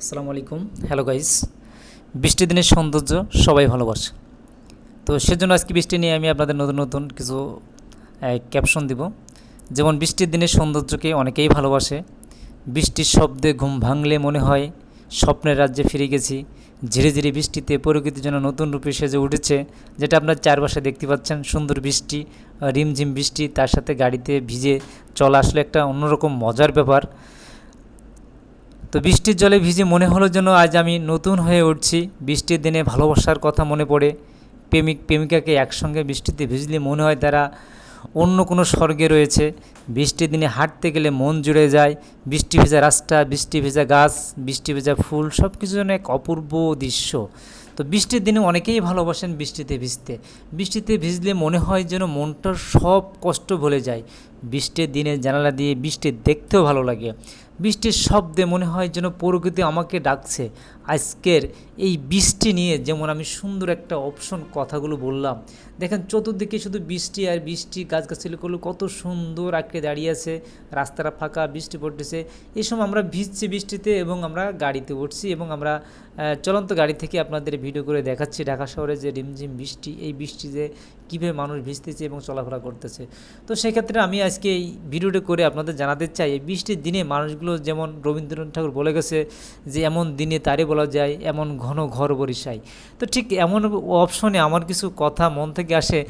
আসসালামু আলাইকুম। Hello guys বৃষ্টির দিনের সৌন্দর্য সবাই ভালোবাসে। তো সেজন্য আজকে বৃষ্টি নিয়ে আমি আপনাদের নতুন নতুন কিছু ক্যাপশন দিব। যেমন বৃষ্টির দিনের সৌন্দর্যকে অনেকেই ভালোবাসে। বৃষ্টির শব্দে ঘুম ভাঙলে মনে হয় স্বপ্নের রাজ্যে ফিরে গেছি। ধীরে ধীরে বৃষ্টিতে প্রকৃতির জন্য নতুন রূপে সেজে উঠেছে। যেটা আপনার চারপাশে দেখতে পাচ্ছেন। সুন্দর বৃষ্টি, রিমঝিম বৃষ্টি, তার সাথে গাড়িতে ভিজে চলা আসলে একটা অন্যরকম মজার ব্যাপার। তো বৃষ্টির জলে ভিজে মনে হলো যেন আজ আমি নতুন হয়ে উঠছি। বৃষ্টির দিনে ভালোবাসার কথা মনে পড়ে। প্রেমিক, প্রেমিকাকে একসঙ্গে বৃষ্টিতে ভিজলে মনে হয় তারা অন্য কোনো স্বর্গে রয়েছে। বৃষ্টির দিনে হাঁটতে গেলে মন জুড়ে যায়। বৃষ্টি ভেজা রাস্তা, বৃষ্টি ভেজা গাছ, বৃষ্টি ভেজা ফুল সব কিছু যেন এক অপূর্ব দৃশ্য। তো বৃষ্টির দিনে অনেকেই ভালোবাসেন বৃষ্টিতে ভিজতে। বৃষ্টিতে ভিজলে মনে হয় যেন মনটার সব কষ্ট ভুলে যায়। বৃষ্টির দিনে জানালা দিয়ে বৃষ্টি দেখতেও ভালো লাগে। বৃষ্টির শব্দে মনে হয় যেন প্রকৃতি আমাকে ডাকছে। আজকের এই বৃষ্টি নিয়ে যেমন আমি সুন্দর একটা অপশন কথাগুলো বললাম। দেখেন চতুর্দিকে শুধু বৃষ্টি আর বৃষ্টি গাছগাছালিগুলো কত সুন্দর আঁকড়ে দাঁড়িয়ে আছে। রাস্তাটা ফাঁকা, বৃষ্টি পড়তেছে। এই সময় আমরা ভিজছি বৃষ্টিতে এবং আমরা গাড়িতে উঠছি এবং আমরা চলন্ত গাড়ি থেকে আপনাদের ভিডিও করে দেখাচ্ছি ঢাকা শহরে যে রিমঝিম বৃষ্টি, এই বৃষ্টিতে কীভাবে মানুষ ভিজতেছে এবং চলাফেরা করতেছে। তো সেক্ষেত্রে আমি আজকে এই ভিডিওটা করে আপনাদের জানাতে চাই, এই বৃষ্টির দিনে মানুষগুলো যেমন রবীন্দ্রনাথ ঠাকুর বলে গেছে যে, এমন দিনে তারে বলা যায়, এমন ঘন ঘর বরিশাই তো ঠিক এমন অপশনে আমার কিছু কথা মন থেকে আসে,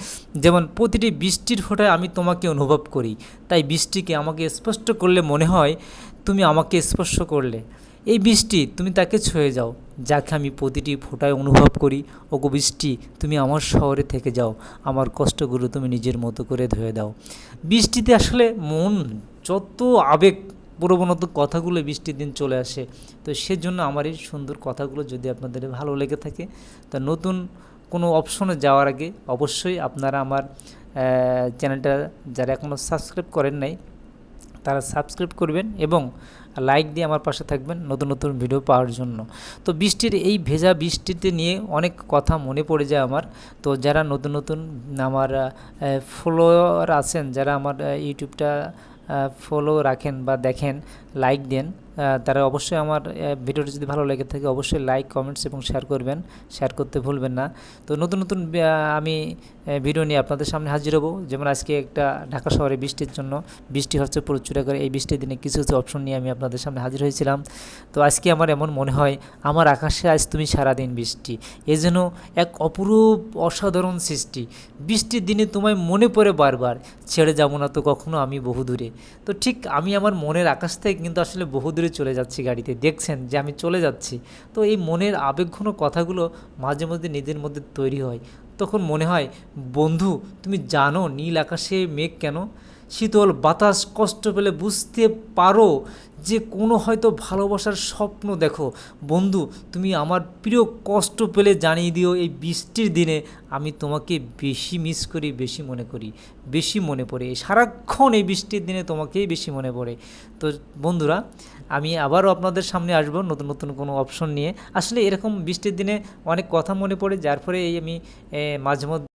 যেমন প্রতিটি বৃষ্টির ফোঁটায় আমি তোমাকে অনুভব করি। তাই বৃষ্টিকে আমাকে স্পষ্ট করলে মনে হয় তুমি আমাকে স্পর্শ করলে। এই বৃষ্টি তুমি তাকে ছুঁয়ে যাও, যাকে আমি প্রতিটি ফোঁটায় অনুভব করি। ওগো বৃষ্টি, তুমি আমার শহরে থেকে যাও, আমার কষ্টগুলো তুমি নিজের মতো করে ধুয়ে দাও। বৃষ্টিতে আসলে মন, যত আবেগ প্রবণত কথাগুলো বৃষ্টির দিন চলে আসে, তো সেজন্য আমার এই সুন্দর কথাগুলো যদি আপনাদের ভালো লেগে থাকে, তা নতুন কোনো অপশনে যাওয়ার আগে অবশ্যই আপনারা আমার চ্যানেলটা যারা এখনও সাবস্ক্রাইব করেন নাই তারা সাবস্ক্রাইব করবেন এবং লাইক দিয়ে আমার পাশে থাকবেন নতুন নতুন ভিডিও পাওয়ার জন্য। তো বৃষ্টির এই ভেজা বৃষ্টিতে নিয়ে অনেক কথা মনে পড়ে যায় আমার। তো যারা নতুন নতুন আমার ফলোয়ার আছেন, যারা আমার ইউটিউবটা ফলো রাখেন বা দেখেন লাইক দেন তারা অবশ্যই আমার ভিডিওটা যদি ভালো লেগে থাকে, অবশ্যই লাইক কমেন্টস এবং শেয়ার করবেন। শেয়ার করতে ভুলবেন না। তো নতুন নতুন আমি ভিডিও নিয়ে আপনাদের সামনে হাজির হব। যেমন আজকে একটা ঢাকা শহরে বৃষ্টির জন্য, বৃষ্টি হচ্ছে প্রচুর করে এই বৃষ্টির দিনে কিছু কিছু অপশন নিয়ে আমি আপনাদের সামনে হাজির হয়েছিলাম। তো আজকে আমার এমন মনে হয়, আমার আকাশে আজ তুমি সারাদিন বৃষ্টি। এ যেন এক অপরূপ অসাধারণ সৃষ্টি। বৃষ্টির দিনে তোমায় মনে পড়ে বারবার, ছেড়ে যাব না তো কখনো আমি বহু দূরে তো ঠিক আমি আমার মনের আকাশ থেকে কিন্তু আসলে বহু দূরে চলে যাচ্ছি গাড়িতে, দেখছেন যে আমি চলে যাচ্ছি। তো এই মনের আবেগঘন কথাগুলো মাঝে মধ্যে নিজের মধ্যে তৈরি হয়। তখন মনে হয়, বন্ধু, তুমি জানো নীল আকাশে মেঘ কেন? শীতল বাতাস কষ্ট পেলে বুঝতে পারো যে কোনো হয়তো ভালোবাসার স্বপ্ন দেখো। বন্ধু, তুমি আমার প্রিয় কষ্ট পেলে জানিয়ে দিও এই বৃষ্টির দিনে। আমি তোমাকে বেশি মিস করি, বেশি মনে করি, বেশি মনে পড়ে। সারাক্ষণ এই বৃষ্টির দিনে তোমাকেই বেশি মনে পড়ে। তো বন্ধুরা, আমি আবারও আপনাদের সামনে আসব নতুন নতুন কোনো অপশন নিয়ে। আসলে এরকম বৃষ্টির দিনে অনেক কথা মনে পড়ে, যার ফলে এই আমি মাঝে মধ্যে